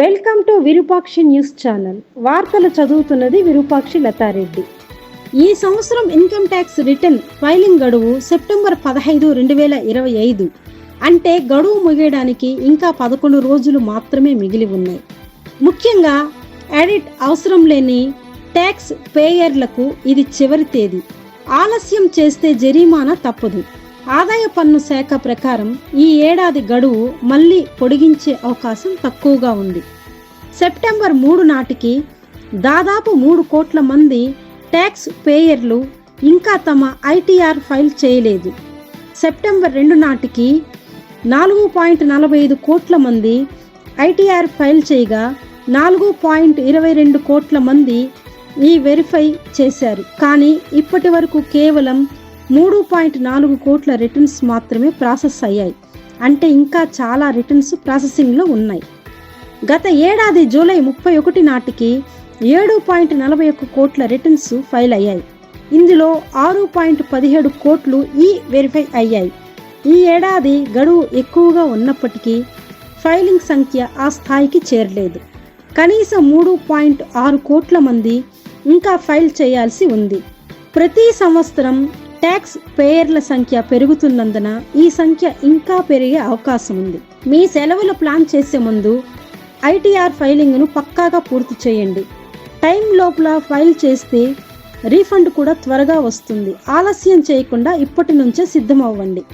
Welcome to Virupakshi news channel. వార్తలు చదువుతున్నది విరూపాక్షి లతారెడ్డి. ఈ సంవత్సరం ఇన్కమ్ ట్యాక్స్ రిటర్న్ ఫైలింగ్ గడువు సెప్టెంబర్ పదహైదు రెండు వేల ఇరవై ఐదు. అంటే గడువు ముగియడానికి ఇంకా పదకొండు రోజులు మాత్రమే మిగిలి ఉన్నాయి. ముఖ్యంగా ఎడిట్ అవసరం లేని ట్యాక్స్ పేయర్లకు ఇది చివరి తేదీ. ఆలస్యం చేస్తే జరిమానా తప్పదు. ఆదాయ పన్ను శాఖ ప్రకారం ఈ ఏడాది గడువు మళ్ళీ పొడిగించే అవకాశం తక్కువగా ఉంది. సెప్టెంబర్ మూడు నాటికి దాదాపు మూడు కోట్ల మంది ట్యాక్స్ పేయర్లు ఇంకా తమ ఐటీఆర్ ఫైల్ చేయలేదు. సెప్టెంబర్ రెండు నాటికి నాలుగు పాయింట్ నలభై ఐదు కోట్ల మంది ఐటీఆర్ ఫైల్ చేయగా నాలుగు పాయింట్ ఇరవై రెండు కోట్ల మంది ఈ వెరిఫై చేశారు. కానీ ఇప్పటి వరకు కేవలం మూడు పాయింట్ నాలుగు కోట్ల రిటర్న్స్ మాత్రమే ప్రాసెస్ అయ్యాయి. అంటే ఇంకా చాలా రిటర్న్స్ ప్రాసెసింగ్లో ఉన్నాయి. గత ఏడాది జూలై ముప్పై ఒకటి నాటికి ఏడు పాయింట్ నలభై ఒక్క కోట్ల రిటర్న్స్ ఫైల్ అయ్యాయి. ఇందులో ఆరు పాయింట్ పదిహేడు కోట్లు ఈ వెరిఫై అయ్యాయి. ఈ ఏడాది గడువు ఎక్కువగా ఉన్నప్పటికీ ఫైలింగ్ సంఖ్య ఆ స్థాయికి చేరలేదు. కనీసం మూడు పాయింట్ ఆరు కోట్ల మంది ఇంకా ఫైల్ చేయాల్సి ఉంది. ప్రతి సంవత్సరం ట్యాక్స్ పేయర్ల సంఖ్య పెరుగుతున్నందున ఈ సంఖ్య ఇంకా పెరిగే అవకాశం ఉంది. మీ సెలవులు ప్లాన్ చేసే ముందు ఐటీఆర్ ఫైలింగ్ను పక్కాగా పూర్తి చేయండి. టైం లోపల ఫైల్ చేస్తే రీఫండ్ కూడా త్వరగా వస్తుంది. ఆలస్యం చేయకుండా ఇప్పటి నుంచే సిద్ధమవ్వండి.